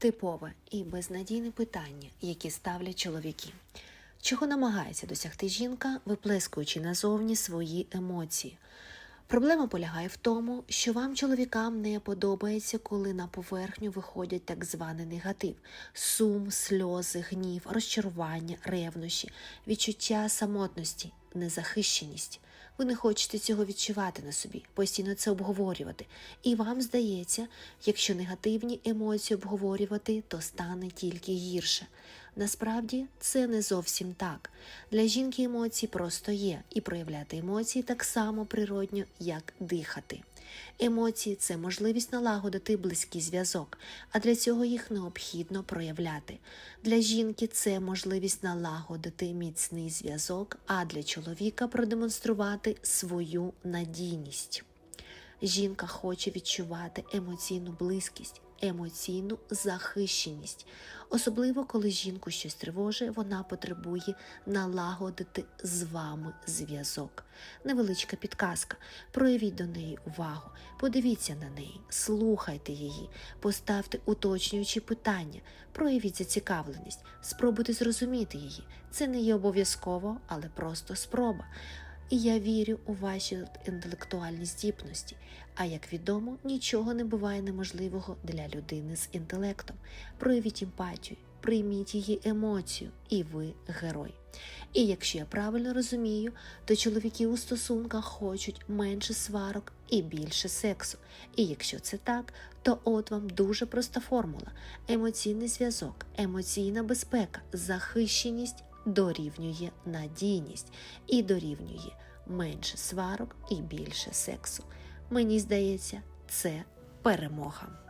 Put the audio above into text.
Типове і безнадійне питання, які ставлять чоловіки. Чого намагається досягти жінка, виплескуючи назовні свої емоції? Проблема полягає в тому, що вам, чоловікам, не подобається, коли на поверхню виходять так званий негатив: сум, сльози, гнів, розчарування, ревнощі, відчуття самотності, незахищеність. Ви не хочете цього відчувати на собі, постійно це обговорювати. І вам здається, якщо негативні емоції обговорювати, то стане тільки гірше. Насправді це не зовсім так. Для жінки емоції просто є, і проявляти емоції так само природньо, як дихати. Емоції це можливість налагодити близький зв'язок, а для цього їх необхідно проявляти. Для жінки це можливість налагодити міцний зв'язок, а для чоловіка продемонструвати свою надійність. Жінка хоче відчувати емоційну близькість, емоційну захищеність. Особливо, коли жінку щось тривожить, вона потребує налагодити з вами зв'язок. Невеличка підказка. Проявіть до неї увагу, подивіться на неї, слухайте її, поставте уточнюючі питання, проявіть зацікавленість, спробуйте зрозуміти її. Це не є обов'язково, але просто спроба. І я вірю у ваші інтелектуальні здібності. А як відомо, нічого не буває неможливого для людини з інтелектом. Проявіть емпатію, прийміть її емоцію, і ви герой. І якщо я правильно розумію, то чоловіки у стосунках хочуть менше сварок і більше сексу. І якщо це так, то от вам дуже проста формула: емоційний зв'язок, емоційна безпека, захищеність дорівнює надійність і дорівнює менше сварок і більше сексу. Мені здається, це перемога.